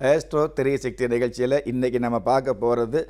Astro three sixty நிகழ்ச்சியில் இன்றைக்கி நம்ம பார்க்க போகிறது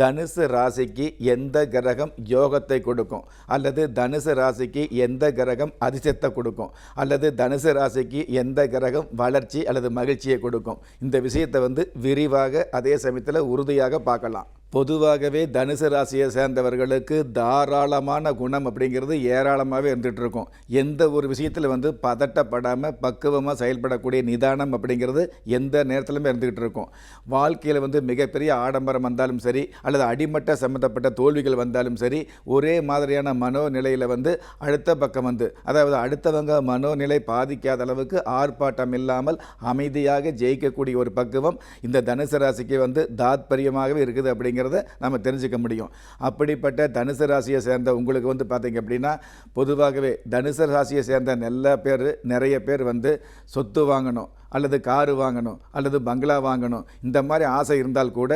தனுசு ராசிக்கு எந்த கிரகம் யோகத்தை கொடுக்கும்? அல்லது தனுசு ராசிக்கு எந்த கிரகம் அதிசயத்தை கொடுக்கும்? அல்லது தனுசு ராசிக்கு எந்த கிரகம் வளர்ச்சி அல்லது மகிழ்ச்சியை கொடுக்கும்? இந்த விஷயத்தை வந்து விரிவாக அதே சமயத்தில் உறுதியாக பார்க்கலாம். பொதுவாகவே தனுசு ராசியை சேர்ந்தவர்களுக்கு தாராளமான குணம் அப்படிங்கிறது ஏராளமாகவே இருந்துகிட்டு இருக்கும் எந்த ஒரு விஷயத்தில் வந்து பதட்டப்படாமல் பக்குவமாக செயல்படக்கூடிய நிதானம் அப்படிங்கிறது எந்த நேரத்திலுமே இருந்துக்கிட்டு இருக்கும் வாழ்க்கையில் வந்து மிகப்பெரிய ஆடம்பரம் வந்தாலும் சரி அல்லது அடிமட்ட சம்மந்தப்பட்ட தோல்விகள் வந்தாலும் சரி ஒரே மாதிரியான மனோநிலையில் வந்து அடுத்த பக்கம் வந்து அதாவது அடுத்தவங்க மனோநிலை பாதிக்காத அளவுக்கு ஆர்ப்பாட்டம் இல்லாமல் அமைதியாக ஜெயிக்கக்கூடிய ஒரு பக்குவம் இந்த தனுசு ராசிக்கு வந்து தாத்பரியமாகவே இருக்குது அப்படிங்கிறத நம்ம தெரிஞ்சுக்க முடியும். அப்படிப்பட்ட தனுசு ராசியை சேர்ந்த உங்களுக்கு வந்து பார்த்தீங்க அப்படின்னா பொதுவாகவே தனுசு ராசியை சேர்ந்த நல்ல பேர் நிறைய பேர் வந்து சொத்து வாங்கணும். அல்லது காரு வாங்கணும் அல்லது பங்களா வாங்கணும் இந்த மாதிரி ஆசை இருந்தால் கூட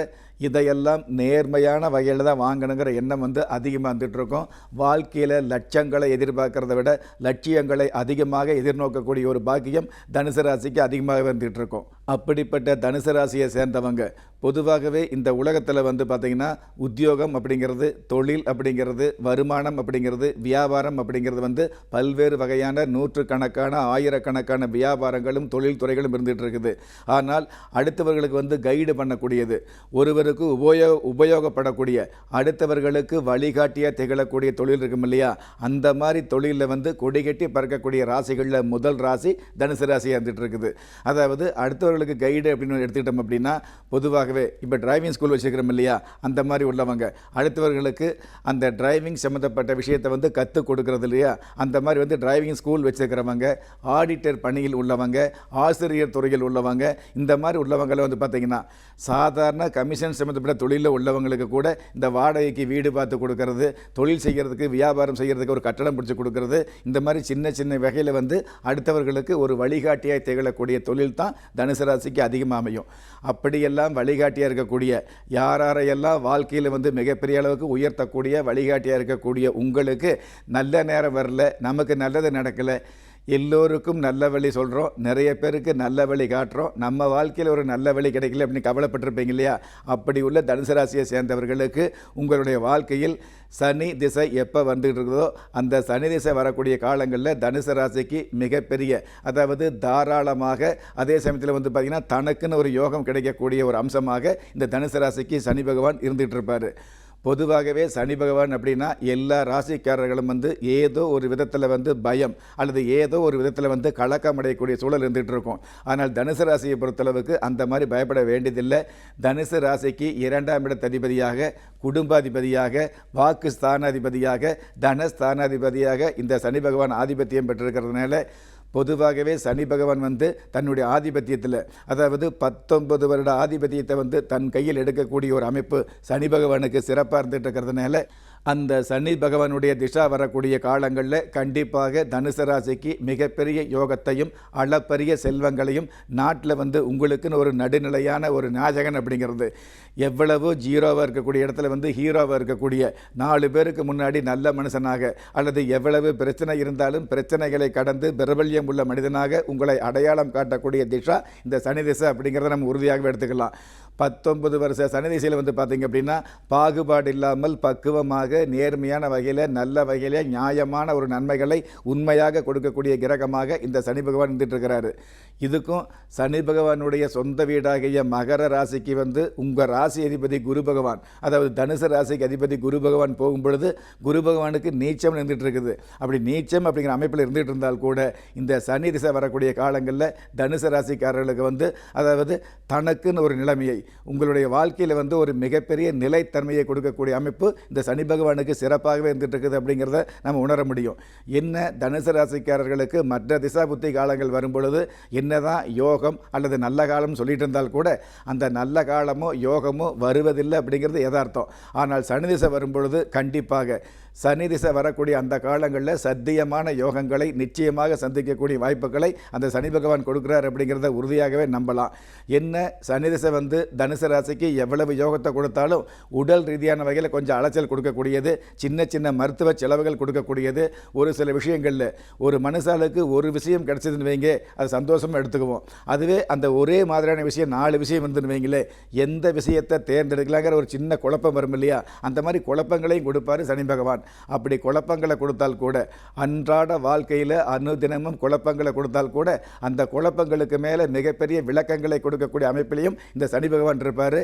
இதையெல்லாம் நேர்மையான வகையில் தான் வாங்கணுங்கிற எண்ணம் வந்து அதிகமாக வந்துட்டுருக்கோம். வாழ்க்கையில் லட்சங்களை எதிர்பார்க்கறத விட லட்சியங்களை அதிகமாக எதிர்நோக்கக்கூடிய ஒரு பாக்கியம் தனுசு ராசிக்கு அதிகமாக வந்துட்டுருக்கோம். அப்படிப்பட்ட தனுசு ராசியை சேர்ந்தவங்க பொதுவாகவே இந்த உலகத்தில் வந்து பார்த்திங்கன்னா உத்தியோகம் அப்படிங்கிறது தொழில் அப்படிங்கிறது வருமானம் அப்படிங்கிறது வியாபாரம் அப்படிங்கிறது வந்து பல்வேறு வகையான நூற்றுக்கணக்கான ஆயிரக்கணக்கான வியாபாரங்களும் தொழில் துறைகளும் இருந்துகிட்டு இருக்குது ஆனால் அடுத்தவர்களுக்கு வந்து கைடு பண்ணக்கூடியது ஒருவருக்கு உபயோக உபயோகப்படக்கூடிய அடுத்தவர்களுக்கு வழிகாட்டியாக திகழக்கூடிய தொழில் இருக்கும் இல்லையா? அந்த மாதிரி தொழிலில் வந்து கொடிகட்டி பறக்கக்கூடிய ராசிகளில் முதல் ராசி தனுசு ராசியாக இருந்துகிட்டு இருக்குது அதாவது அடுத்தவர்களுக்கு கைடு அப்படின்னு எடுத்துக்கிட்டோம் அப்படின்னா பொதுவாகவே இப்போ டிரைவிங் ஸ்கூல் வச்சுருக்கிறோம் இல்லையா? அந்த மாதிரி உள்ளவங்க அடுத்தவர்களுக்கு அந்த டிரைவிங் சம்மந்தப்பட்ட விஷயத்தை வந்து கற்றுக் கொடுக்குறது இல்லையா? அந்த மாதிரி வந்து டிரைவிங் ஸ்கூல் வச்சுருக்கிறவங்க ஆடிட்டர் பணியில் உள்ளவங்க ஆசிரியர் துறையில் உள்ளவங்க இந்த மாதிரி உள்ளவங்களை வந்து பார்த்திங்கன்னா சாதாரண கமிஷன் சம்மந்தப்பட்ட தொழிலில் உள்ளவங்களுக்கு கூட இந்த வாடகைக்கு வீடு பார்த்து கொடுக்கறது தொழில் செய்கிறதுக்கு வியாபாரம் செய்கிறதுக்கு ஒரு கட்டடம் பிடிச்சி கொடுக்கறது இந்த மாதிரி சின்ன சின்ன வகையில் வந்து அடுத்தவர்களுக்கு ஒரு வழிகாட்டியாக திகழக்கூடிய தொழில் தான் தனுசு ராசிக்கு அதிகமாக அமையும். அப்படியெல்லாம் வழிகாட்டியாக இருக்கக்கூடிய யாரையெல்லாம் வாழ்க்கையில் வந்து மிகப்பெரிய அளவுக்கு உயர்த்தக்கூடிய வழிகாட்டியாக இருக்கக்கூடிய உங்களுக்கு நல்ல நேரம் வரல நமக்கு நல்லது நடக்கலை எல்லோருக்கும் நல்ல வழி சொல்கிறோம் நிறைய பேருக்கு நல்ல வழி காட்டுறோம். நம்ம வாழ்க்கையில் ஒரு நல்ல வழி கிடைக்கல அப்படின்னு கவலைப்பட்டிருப்பீங்க இல்லையா? அப்படி உள்ள தனுசு ராசியை சேர்ந்தவர்களுக்கு உங்களுடைய வாழ்க்கையில் சனி திசை எப்போ வந்துகிட்டு இருக்குதோ அந்த சனி திசை வரக்கூடிய காலங்களில் தனுசு ராசிக்கு மிகப்பெரிய அதாவது தாராளமாக அதே சமயத்தில் வந்து பார்த்திங்கன்னா தனக்குன்னு ஒரு யோகம் கிடைக்கக்கூடிய ஒரு அம்சமாக இந்த தனுசு ராசிக்கு சனி பகவான் இருந்துகிட்டு இருப்பார் பொதுவாகவே சனி பகவான் அப்படின்னா எல்லா ராசிக்காரர்களும் வந்து ஏதோ ஒரு விதத்தில் வந்து பயம் அல்லது ஏதோ ஒரு விதத்தில் வந்து கலக்கம் அடையக்கூடிய சூழல் இருந்துகிட்டு இருக்கும். ஆனால் தனுசு ராசியை பொறுத்தளவுக்கு அந்த மாதிரி பயப்பட வேண்டியதில்லை. தனுசு ராசிக்கு இரண்டாம் இடத்ததிபதியாக குடும்பாதிபதியாக வாக்கு ஸ்தானாதிபதியாக தனஸ்தானாதிபதியாக இந்த சனி பகவான் ஆதிபத்தியம் பெற்றிருக்கிறதுனால பொதுவாகவே சனி பகவான் வந்து தன்னுடைய ஆதிபத்தியத்தில் அதாவது பத்தொன்பது வருட ஆதிபத்தியத்தை வந்து தன் கையில் எடுக்கக்கூடிய ஒரு அமைப்பு சனி பகவானுக்கு சிறப்பாக இருந்துட்டு இருக்கிறதுனால அந்த சனி பகவானுடைய திசா வரக்கூடிய காலங்களில் கண்டிப்பாக தனுசு ராசிக்கு மிகப்பெரிய யோகத்தையும் அளப்பரிய செல்வங்களையும் நாட்டில் வந்து உங்களுக்குன்னு ஒரு நடுநிலையான ஒரு நாயகன் அப்படிங்கிறது. எவ்வளவோ ஜீரோவாக இருக்கக்கூடிய இடத்துல வந்து ஹீரோவாக இருக்கக்கூடிய நாலு பேருக்கு முன்னாடி நல்ல மனுஷனாக அல்லது எவ்வளவு பிரச்சனை இருந்தாலும் பிரச்சனைகளை கடந்து பிரபல்யம் உள்ள மனிதனாக உங்களை அடையாளம் காட்டக்கூடிய திசா இந்த சனி திசை அப்படிங்கிறத நம்ம உறுதியாகவே எடுத்துக்கலாம். பத்தொன்பது வருஷ சனி திசையில் வந்து பார்த்திங்க அப்படின்னா பாகுபாடு இல்லாமல் பக்குவமாக நேர்மையான வகையில் நல்ல வகையில் நியாயமான ஒரு நன்மைகளை உண்மையாக கொடுக்கக்கூடிய கிரகமாக இந்த சனி பகவான் இருந்துட்டுருக்கிறாரு இதுக்கும் சனி பகவானுடைய சொந்த வீடாகிய மகர ராசிக்கு வந்து உங்கள் ராசி அதிபதி குரு பகவான் அதாவது தனுசு ராசிக்கு அதிபதி குரு பகவான் போகும் பொழுது குரு பகவானுக்கு நீச்சம் இருந்துகிட்டு இருக்குது அப்படி நீச்சம் அப்படிங்கிற அமைப்பில் இருந்துகிட்டு இருந்தால் கூட இந்த சனி திசை வரக்கூடிய காலங்களில் தனுசு ராசிக்காரர்களுக்கு வந்து அதாவது தனக்குன்னு ஒரு நிலைமையை உங்களுடைய வாழ்க்கையில் வந்து ஒரு மிகப்பெரிய நிலைத்தன்மையை கொடுக்கக்கூடிய அமைப்பு இந்த சனி பகவானுக்கு சிறப்பாகவே இருந்துட்டு இருக்குது அப்படிங்கிறத நம்ம உணர முடியும். என்ன தனுசு ராசிக்காரர்களுக்கு மற்ற திசா புத்தி காலங்கள் வரும் பொழுது என்னதான் யோகம் அல்லது நல்ல காலம் சொல்லிட்டு இருந்தால் கூட அந்த நல்ல காலமோ யோகமோ வருவதில்லை அப்படிங்கிறது யதார்த்தம். ஆனால் சனி திசை வரும் பொழுது கண்டிப்பாக சனி திசை வரக்கூடிய அந்த காலங்களில் சத்தியமான யோகங்களை நிச்சயமாக சந்திக்கக்கூடிய வாய்ப்புகளை அந்த சனி பகவான் கொடுக்குறார் அப்படிங்கிறத உறுதியாகவே நம்பலாம். என்ன? சனி திசை வந்து தனுசு ராசிக்கு எவ்வளவு யோகத்தை கொடுத்தாலும் உடல் ரீதியான வகையில் கொஞ்சம் அலைச்சல் கொடுக்கக்கூடியது சின்ன சின்ன மருத்துவ செலவுகள் கொடுக்கக்கூடியது. ஒரு சில விஷயங்களில் ஒரு மனுஷாளுக்கு ஒரு விஷயம் கிடச்சிதுன்னு வைங்க அது சந்தோஷமாக எடுத்துக்குவோம். அதுவே அந்த ஒரே மாதிரியான விஷயம் நாலு விஷயம் இருந்துன்னு வைங்களே எந்த விஷயத்தை தேர்ந்தெடுக்கலாங்கிற ஒரு சின்ன குழப்பம் வரும் இல்லையா? அந்த மாதிரி குழப்பங்களையும் கொடுப்பாரு சனி பகவான். அப்படி குழப்பங்களை கொடுத்தால் கூட அன்றாட வாழ்க்கையில் அனுதினமும் குழப்பங்களை கொடுத்தால் கூட அந்த குழப்பங்களுக்கு மேலே மிகப்பெரிய விளக்கங்களை கொடுக்கக்கூடிய அமைப்பிலையும் இந்த சனி பகவான் இருப்பார்.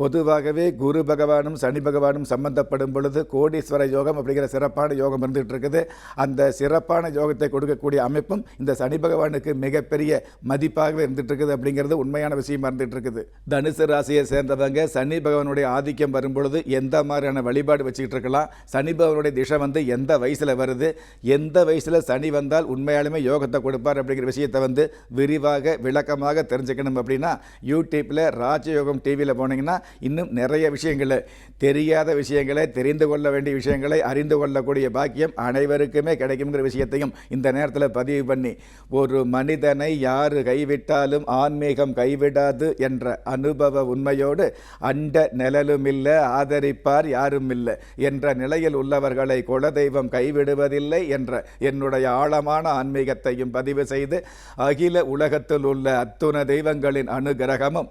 பொதுவாகவே குரு பகவானும் சனி பகவானும் சம்பந்தப்படும் பொழுது கோடீஸ்வர யோகம் அப்படிங்கிற சிறப்பான யோகம் இருந்துகிட்டு இருக்குது அந்த சிறப்பான யோகத்தை கொடுக்கக்கூடிய அமைப்பும் இந்த சனி பகவானுக்கு மிகப்பெரிய மதிப்பாகவே இருந்துகிட்டு இருக்குது அப்படிங்கிறது உண்மையான விஷயமா இருந்துகிட்டு இருக்குது தனுசு ராசியை சேர்ந்தவங்க சனி பகவானுடைய ஆதிக்கம் வரும்பொழுது எந்த மாதிரியான வழிபாடு வச்சுக்கிட்டு இருக்கலாம் சனி பகவானுடைய திசை வந்து எந்த வயசில் வருது? எந்த வயசில் சனி வந்தால் உண்மையாலுமே யோகத்தை கொடுப்பார் அப்படிங்கிற விஷயத்தை வந்து விரிவாக விளக்கமாக தெரிஞ்சுக்கணும் அப்படின்னா யூடியூப்பில் ராஜயோகம் டிவியில் போனீங்கன்னா இன்னும் நிறைய விஷயங்களை தெரியாத விஷயங்களை தெரிந்து கொள்ள வேண்டிய விஷயங்களை அறிந்து கொள்ளக்கூடிய பாக்கியம் அனைவருக்குமே கிடைக்குங்கிற விஷயத்தையும் இந்த நேரத்தில் பதிவு பண்ணி ஒரு மனிதனை யார் கைவிட்டாலும் ஆன்மீகம் கைவிடாது என்ற அனுபவ உண்மையோடு அண்ட நிழலும் இல்லை ஆதரிப்பார் யாரும் இல்லை என்ற நிலையில் உள்ளவர்களை குலதெய்வம் கைவிடுவதில்லை என்ற என்னுடைய ஆழமான ஆன்மீகத்தையும் பதிவு செய்து அகில உலகத்தில் உள்ள அத்துண தெய்வங்களின் அனுகிரகமும்